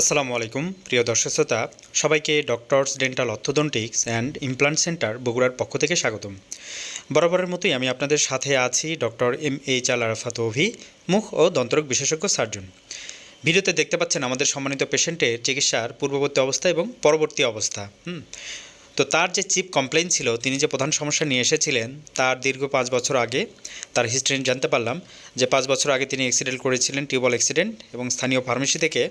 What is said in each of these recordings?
আসসালামু আলাইকুম, প্রিয় দর্শক শ্রোতা। সবাইকে doctors dental orthodontics and implant centre বগুড়ার পক্ষ থেকে স্বাগতম। বরাবরের মতোই আমি আপনাদের সাথে আছি doctor M H Al Arafat Ovi, মুখ ও দন্তরোগ বিশেষজ্ঞ সার্জন। ভিডিওতে দেখতে পাচ্ছেন আমাদের সম্মানিত পেশেন্টের চিকিৎসার পূর্ববর্তী অবস্থা এবং পরবর্তী অবস্থা। হুম। তো তার যে চিপ কমপ্লেন ছিল, তিনি যে প্রধান সমস্যা নিয়ে এসেছিলেন, তার দীর্ঘ পাঁচ বছর আগে তার হিস্ট্রি জানতে পারলাম যে পাঁচ বছর আগে তিনি অ্যাক্সিডেন্ট করেছিলেন টিউবওয়েল অ্যাক্সিডেন্ট এবং স্থানীয় ফার্মেসি থেকে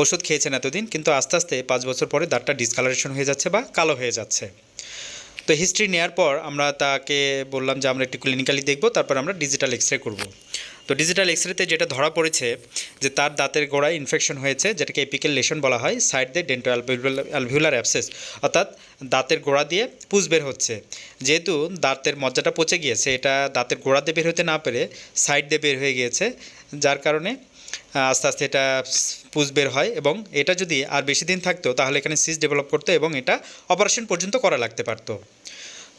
ওষুধ খেয়েছেন এতদিন, কিন্তু আস্তে আস্তে পাঁচ বছর পরে দাঁতটা ডিসকালারেশন হয়ে যাচ্ছে বা কালো হয়ে যাচ্ছে। তো হিস্ট্রি নেওয়ার পর আমরা তাকে বললাম যে আমরা একটু ক্লিনিক্যালি দেখব, তারপর আমরা ডিজিটাল এক্স রে করব। তো ডিজিটাল এক্স রেতে যেটা ধরা পড়েছে যে তার দাঁতের গোড়ায় ইনফেকশন হয়েছে, যেটাকে এপিকেল লেশন বলা হয় সাইড দিয়ে ডেন্টো অ্যালভিউলার অ্যাপসেস অর্থাৎ দাঁতের গোড়া দিয়ে পুষ বের হচ্ছে। যেহেতু দাঁতের মজ্জাটা পচে গিয়েছে, এটা দাঁতের গোড়া দিয়ে বের হতে না পেরে সাইড দিয়ে বের হয়ে গিয়েছে, যার কারণে আস্তে আস্তে এটা পুষ বের হয় এবং এটা যদি আর বেশি দিন থাকতো, তাহলে এখানে সিস ডেভেলপ করতো এবং এটা অপারেশন পর্যন্ত করা লাগতে পারতো।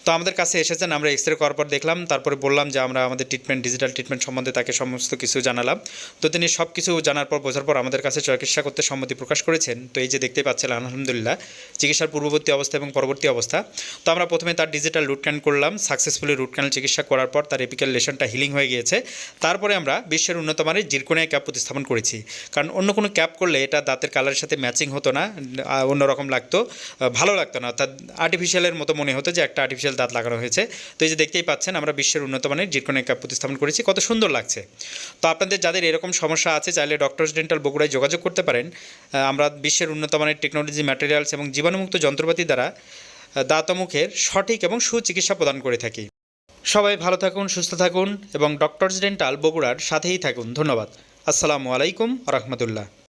তো আমাদের কাছে এসেছেন, আমরা এক্স রে করার পর দেখলাম, তারপরে বললাম যে আমরা আমাদের ট্রিটমেন্ট ডিজিটাল ট্রিটমেন্ট সম্বন্ধে তাকে সমস্ত কিছু জানালাম। তো তিনি সব কিছু জানার পর, বোঝার পর আমাদের কাছে চিকিৎসা করতে সম্মতি প্রকাশ করেছেন। তো এই যে দেখতে পাচ্ছেন, আলহামদুলিল্লাহ, চিকিৎসার পূর্ববর্তী অবস্থা এবং পরবর্তী অবস্থা। তো আমরা প্রথমে তার ডিজিটাল রুট ক্যান করলাম। সাকসেসফুলি রুট ক্যানেল চিকিৎসা করার পর তার এপিক্যাল লেশনটা হিলিং হয়ে গিয়েছে। তারপরে আমরা বিশ্বের উন্নত মানের জিরকোনিয়া ক্যাপ প্রতিস্থাপন করেছি। কারণ অন্য কোনো ক্যাপ করলে এটা দাঁতের কালারের সাথে ম্যাচিং হতো না অন্যরকম লাগতো ভালো লাগতো না। অর্থাৎ আর্টিফিশিয়ালের মতো মনে হতো যে একটা আর্টিফিশিয়াল দাঁত লাগানো হয়েছে। তো এই যে দেখতেই পাচ্ছেন আমরা বিশ্বের উন্নত মানের জিরকোনিয়া ক্যাপ প্রতিস্থাপন করেছি। কত সুন্দর লাগছে। তো আপনাদের যাদের এরকম সমস্যা আছে চাইলে ডক্টরস ডেন্টাল বগুড়ায় যোগাযোগ করতে পারেন। আমরা বিশ্বের উন্নত মানের টেকনোলজি ম্যাটেরিয়ালস এবং জীবাণুমুক্ত যন্ত্রপাতি দ্বারা আহ, দাঁত ও সঠিক এবং সুচিকিৎসা প্রদান করে থাকি। সবাই ভালো থাকুন সুস্থ থাকুন এবং ডক্টরস ডেন্টাল বগুড়ার সাথেই থাকুন। ধন্যবাদ। আসসালামু আলাইকুম রহমতুল্লাহ।